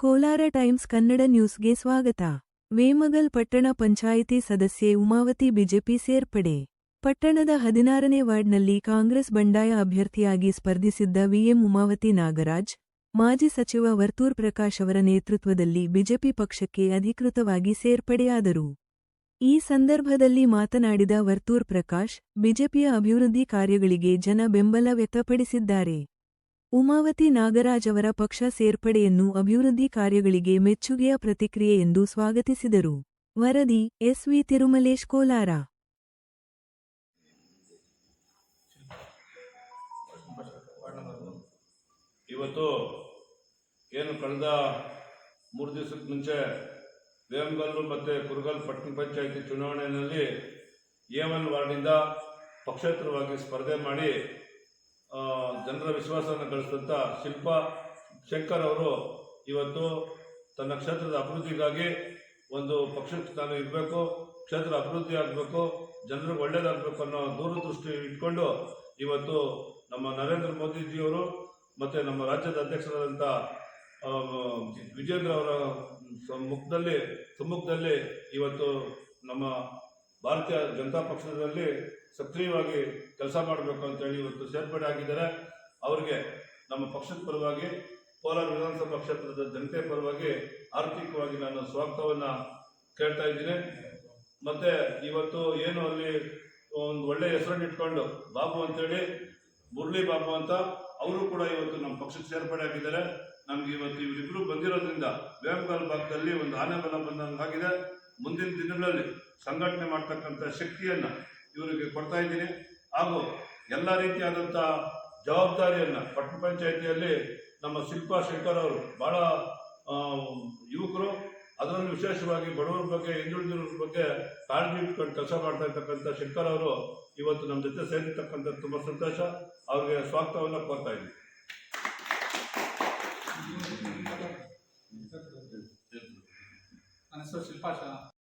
Kolar times Kannada ನ್ಯೂಸ್ಗೆ ಸ್ವಾಗತ. ವೇಮಗಲ್ ಪಟ್ಟಣ ಪಂಚಾಯಿತಿ ಸದಸ್ಯೆ ಉಮಾವತಿ ಬಿಜೆಪಿ ಸೇರ್ಪಡೆ. ಪಟ್ಟಣದ ಹದಿನಾರನೇ ವಾರ್ಡ್ನಲ್ಲಿ ಕಾಂಗ್ರೆಸ್ ಬಂಡಾಯ ಅಭ್ಯರ್ಥಿಯಾಗಿ ಸ್ಪರ್ಧಿಸಿದ್ದ ವಿಎಂ ಉಮಾವತಿ ನಾಗರಾಜ್, ಮಾಜಿ ಸಚಿವ ವರ್ತೂರ್ ಪ್ರಕಾಶ್ ಅವರ ನೇತೃತ್ವದಲ್ಲಿ ಬಿಜೆಪಿ ಪಕ್ಷಕ್ಕೆ ಅಧಿಕೃತವಾಗಿ ಸೇರ್ಪಡೆಯಾದರು. ಈ ಸಂದರ್ಭದಲ್ಲಿ ಮಾತನಾಡಿದ ವರ್ತೂರ್ ಪ್ರಕಾಶ್, ಬಿಜೆಪಿಯ ಅಭಿವೃದ್ಧಿ ಕಾರ್ಯಗಳಿಗೆ ಜನ ಬೆಂಬಲ ವ್ಯಕ್ತಪಡಿಸಿದ್ದಾರೆ. ಉಮಾವತಿ ನಾಗರಾಜ್ ಅವರ ಪಕ್ಷ ಸೇರ್ಪಡೆಯನ್ನು ಅಭಿವೃದ್ಧಿ ಕಾರ್ಯಗಳಿಗೆ ಮೆಚ್ಚುಗೆಯ ಪ್ರತಿಕ್ರಿಯೆ ಎಂದು ಸ್ವಾಗತಿಸಿದರು. ವರದಿ ಎಸ್ವಿ ತಿರುಮಲೇಶ್, ಕೋಲಾರ. ಇವತ್ತು ಏನು ಕಳೆದ ಮೂರು ದಿವಸಕ್ಕೆ ಮುಂಚೆ ವೇಮಗಲ್ಲು ಮತ್ತು ಕುರುಗಲ್ ಪಟ್ಟಣ ಪಂಚಾಯಿತಿ ಚುನಾವಣೆಯಲ್ಲಿ ಎ ಒನ್ ವಾರ್ಡಿಂದ ಪಕ್ಷೇತರವಾಗಿ ಸ್ಪರ್ಧೆ ಮಾಡಿ ಜನರ ವಿಶ್ವಾಸವನ್ನು ಗಳಿಸಿದಂಥ ಶಿಲ್ಪ ಶಂಕರ್ ಅವರು ಇವತ್ತು ತನ್ನ ಕ್ಷೇತ್ರದ ಅಭಿವೃದ್ಧಿಗಾಗಿ ಒಂದು ಪಕ್ಷ ತಾನು ಇರಬೇಕು ಕ್ಷೇತ್ರ ಅಭಿವೃದ್ಧಿ ಆಗಬೇಕು, ಜನರಿಗೆ ಒಳ್ಳೇದಾಗಬೇಕು ಅನ್ನೋ ದೂರದೃಷ್ಟಿ ಇಟ್ಕೊಂಡು ಇವತ್ತು ನಮ್ಮ ನರೇಂದ್ರ ಮೋದಿಜಿಯವರು ಮತ್ತು ನಮ್ಮ ರಾಜ್ಯದ ಅಧ್ಯಕ್ಷರಾದಂಥ ವಿಜೇಂದ್ರ ಅವರ ಮುಖದಲ್ಲಿ ಸಮ್ಮುಖದಲ್ಲಿ ಇವತ್ತು ನಮ್ಮ ಭಾರತೀಯ ಜನತಾ ಪಕ್ಷದಲ್ಲಿ ಸಕ್ರಿಯವಾಗಿ ಕೆಲಸ ಮಾಡಬೇಕು ಅಂತೇಳಿ ಇವತ್ತು ಸೇರ್ಪಡೆ ಆಗಿದ್ದಾರೆ. ಅವರಿಗೆ ನಮ್ಮ ಪಕ್ಷದ ಪರವಾಗಿ, ಕೋಲಾರ ವಿಧಾನಸಭಾ ಕ್ಷೇತ್ರದ ಜನತೆ ಪರವಾಗಿ ಆರ್ಥಿಕವಾಗಿ ನಾನು ಸ್ವಾಗತವನ್ನು ಕೇಳ್ತಾ ಇದ್ದೀನಿ. ಮತ್ತು ಇವತ್ತು ಏನು ಅಲ್ಲಿ ಒಂದು ಒಳ್ಳೆಯ ಹೆಸರನ್ನಿಟ್ಕೊಂಡು ಬಾಬು ಅಂತೇಳಿ ಮುರಳಿ ಬಾಬು ಅಂತ ಅವರು ಕೂಡ ಇವತ್ತು ನಮ್ಮ ಪಕ್ಷಕ್ಕೆ ಸೇರ್ಪಡೆ ಆಗಿದ್ದಾರೆ. ನಮ್ಗೆ ಇವತ್ತು ಇವರಿಬ್ಬರು ಬಂದಿರೋದ್ರಿಂದ, ವೇಮಗಲ್ ಭಾಗದಲ್ಲಿ ಒಂದು ಆನೆ ಬಲ ಬಂದಂಗಾಗಿದೆ. ಮುಂದಿನ ದಿನಗಳಲ್ಲಿ ಸಂಘಟನೆ ಮಾಡ್ತಕ್ಕಂಥ ಶಕ್ತಿಯನ್ನು ಇವರಿಗೆ ಕೊಡ್ತಾ ಇದ್ದೀನಿ. ಹಾಗೂ ಎಲ್ಲ ರೀತಿಯಾದಂಥ ಜವಾಬ್ದಾರಿಯನ್ನು ಪಟ್ಟಣ ಪಂಚಾಯಿತಿಯಲ್ಲಿ ನಮ್ಮ ಶಿಲ್ಪಾ ಶಂಕರ್ ಅವರು ಭಾಳ ಯುವಕರು, ಅದರಲ್ಲಿ ವಿಶೇಷವಾಗಿ ಬಡವರ ಬಗ್ಗೆ ಹಿಂದುಳಿದಿರೋರ ಬಗ್ಗೆ ಕಾಳಜಿ ಇಟ್ಕೊಂಡು ಕೆಲಸ ಮಾಡ್ತಾ ಇರ್ತಕ್ಕಂಥ ಶಂಕರ್ ಅವರು ಇವತ್ತು ನಮ್ಮ ಜೊತೆ ಸೇರಿರ್ತಕ್ಕಂಥ ತುಂಬ ಸಂತೋಷ. ಅವ್ರಿಗೆ ಸ್ವಾಗತವನ್ನು ಕೋರ್ತಾ ಇದ್ದೀನಿ. Só te passar.